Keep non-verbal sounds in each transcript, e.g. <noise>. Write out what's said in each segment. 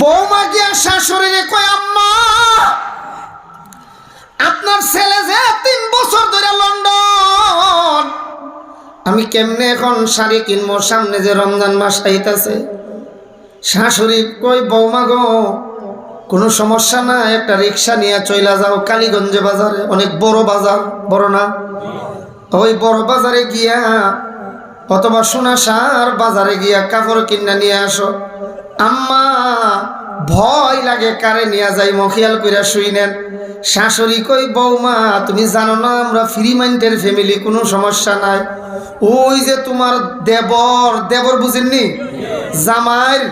বৌমা গিয়া শাশুড়িরে কয়, আম্মা, আপনার ছেলে যে তিন বছর ধরে লন্ডন, আমি কেমনে এখন শাড়ি কিনবো? সামনে যে রমজান মাস আইতাছে। শাশুড়ি কই বৌমা গো, কোনো সমস্যা না একটা রিক্সা নিয়ে চইলা যাও, কালীগঞ্জ বাজারে, অনেক বড় বাজার, বড় না? ওই বড় বাজারে গিয়া, অথবা সোনাসার বাজারে গিয়া কাপড় কিনা নিয়ে আসো। আম্মা, ভয় লাগে, কারে নিয়ে যাই, মখিয়াল কইরা শুই নেন। শাশুড়ি কই, বৌমা, তুমি জানো না, আমরা ফ্রি মাইন্ডের ফ্যামিলি কোনো সমস্যা নাই। ওই যে তোমার দেবর দেবর বুঝেননি? জামাইর।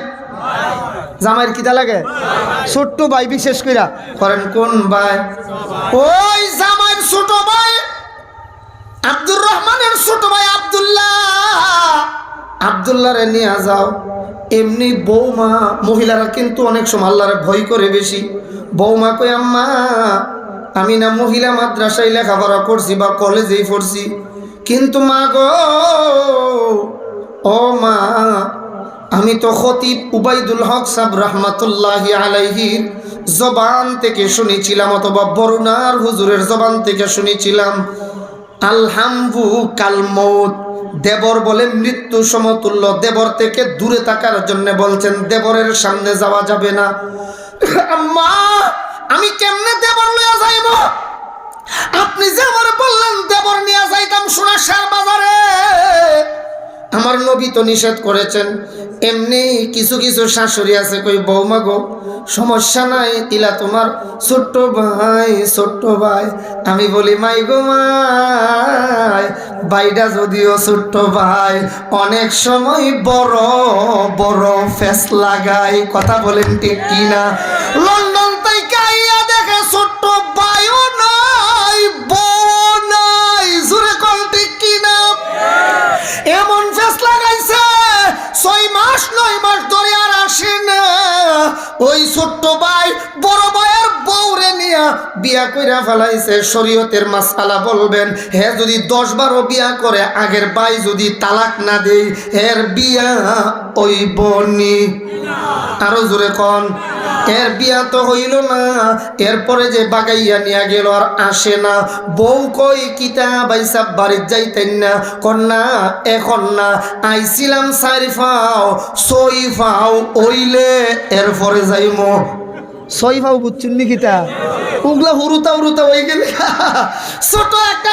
জামাইয়ের কিতা লাগে? ছোট্ট ভাই বিশেষ কইরা। করেন, কোন ভাই? ওই জামাইয়ের ছোট ভাই আব্দুর রহমানের ছোট ভাই আব্দুল্লাহ। আব্দুল্লাহরে নিয়ে যাও। এমনি বৌমা, মহিলারা কিন্তু অনেক সময় আল্লাহরে ভয় করে বেশি। বৌমা কই আম্মা, আমি না মহিলা মাদ্রাসায় লেখাপড়া করছি বা কলেজেই পড়ছি। কিন্তু মা গো, ও মা, আমি তো খতিব উবাইদুল হক সাব রহমাতুল্লাহ আলাইহির জবান থেকে শুনেছিলাম অথবা বরুণার হুজুরের জবান থেকে শুনেছিলাম আলহামবু কালমৌত দেবর বলে মৃত্যু সমতুল্য। দেবর থেকে দূরে থাকার জন্য বলছেন, দেবরের সামনে যাওয়া যাবে না। <clears throat> আম্মা, আমি কেমনে দেবর লইয়া যাইব? আপনি যে আমার বললেন, দেবর নিয়ে যাইতাম সোনার বাজারে। আমার নবী তো নিষেধ করেছেন এমনি কিছু কিছু শাশুড়ি আছে, কই, বৌমা গো, সমস্যা নাই, ইলা তোমার ছোট্ট ভাই ছোট্ট ভাই। আমি বলি, মাই গো মাই বাইডা যদিও ছোট্ট ভাই, অনেক সময় বড় বড় ফেস লাগায়। কথা বলেন ঠিক কিনা? লন্ডন ছোট্ট ভাই, বড় ভাইয়ের বউরে নিয়া বিয়া কইরা ফেলাইছে, শরীয়তের মাসালা বলবেন, হে যদি দশ বারো বিয়া করে, আগের ভাই যদি তালাক না দেই এর বিয়া ওই বনি আরও জোরে কন। এর বিয়া তো হইল না, এরপরে যে বাগাইয়া নিয়ে গেল আর আসে না। বউ কই, কিতা বাইসা বাড়ির যাইতেন না? কন্যা, এখন না। আইছিলাম চারি ফাও ছই ফাও ওইলে এরপরে যাইমো। ছয় ফাও বুঝছেন নি কিতা? উগলা হুরুতা হুরুতা হয়ে গেলে। <laughs> ছোট একটা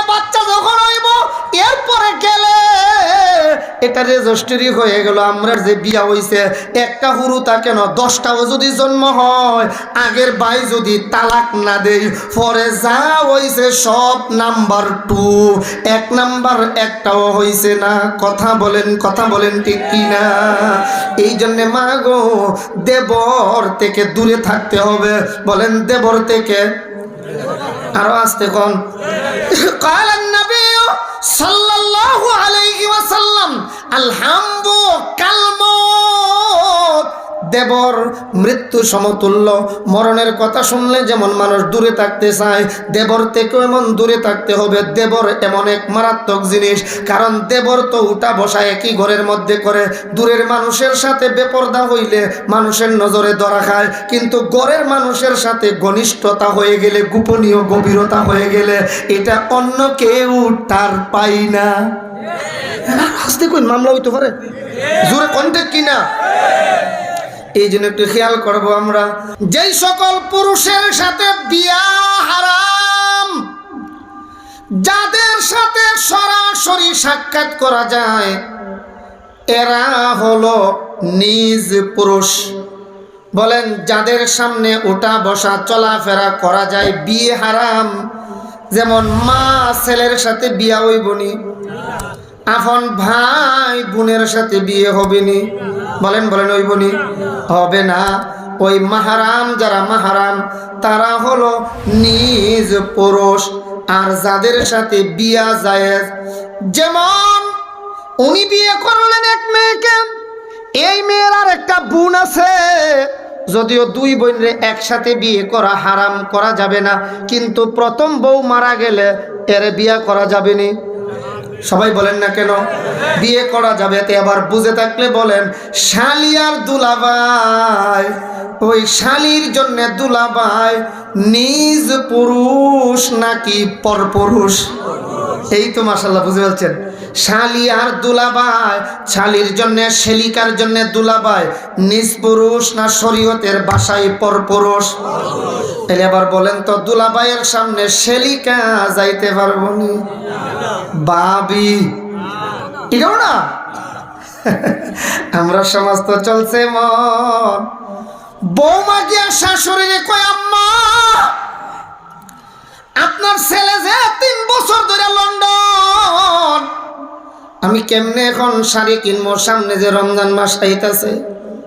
এটা যে জষ্টিরি হয়ে গেল, আমরার যে বিয়া হইছে, একটা হুরু তা কেন? দশটাও যদি জন্ম হয়, আগের বাই যদি তালাক না দেই পরে যা হয়েছে সব নাম্বার টু। এক নাম্বার একটাও হয়েছে না। কথা বলেন কথা বলেন ঠিক কিনা? এই জন্যে মা গো, দেবর থেকে দূরে থাকতে হবে। বলেন, দেবর থেকে? আরও আসতে কন? কালান নবী সাল্লাল্লাহু দেবর মৃত্যু সমতুল্য। মরণের কথা শুনলে যেমন মানুষ দূরে থাকতে চায় দেবর থেকেও এমন দূরে থাকতে হবে। দেবর এমন এক মারাত্মক জিনিস কারণ দেবর তো উঠা বসা একই ঘরের মধ্যে করে। দূরের মানুষের সাথে বেপর্দা হইলে মানুষের নজরে ধরা খায় কিন্তু গড়ের মানুষের সাথে ঘনিষ্ঠতা হয়ে গেলে গোপনীয় গভীরতা হয়ে গেলে এটা অন্য কেউ তার পাই না। হাসতে কই মামলা হইতে পারে? জোরে কন্টেক্ট কিনা। এই জন্য একটু খেয়াল করব আমরা। যেই সকল পুরুষের সাথে বিয়া হারাম, যাদের সাথে সরাসরি সাক্ষাৎ করা যায়, এরা হলো নিজ পুরুষ। বলেন, যাদের সামনে ওটা বসা চলাফেরা করা যায়, বিয়ে হারাম। যেমন মা ছেলের সাথে বিয়া হইবনি, আপন ভাই বোনের সাথে বিয়ে হবে নি বলেন বলেন, ওই বনি, হবে না। ওই মাহারাম, যারা মাহারাম, তারা হলো নিজ পুরুষ। আর যাদের সাথে বিয়া জায়েজ, যেমন উনি বিয়ে করলেন এক মেয়েকে, এই মেয়ের আর একটা বোন আছে। যদিও দুই বোনরে একসাথে বিয়ে করা হারাম করা যাবে না, কিন্তু প্রথম বউ মারা গেলে এর বিয়া করা যাবে না। সবাই বলেন না কেন? বিয়ে করা যাবে তে আবার বুঝে থাকলে বলেন, শালিয়ার দুলাভাই, ওই শালির জন্য দুলাবাই নিজ পুরুষ নাকি পরপুরুষ? এই তো মাসাল্লাহ বুঝে পারছেন শালি আর দুলাবাই শালির জন্য, শেলিকার জন্য দুলাবাই নিজ পুরুষ না শরীয়তের বাসায় পরপুরুষ? তাহলে আবার বলেন তো দুলাবাইয়ের সামনে শেলিকা যাইতে পারব নি? বাবি। এটাও না? আমরা সমাজ তো চলছে মন। বৌমা গিয়া শাশুড়িরে কয়, আম্মা, আপনার ছেলে যে তিন বছর ধরে লন্ডন, আমি কেমনে এখন শাড়ি কিনবো? সামনে যে রমজান মাস আইতাছে।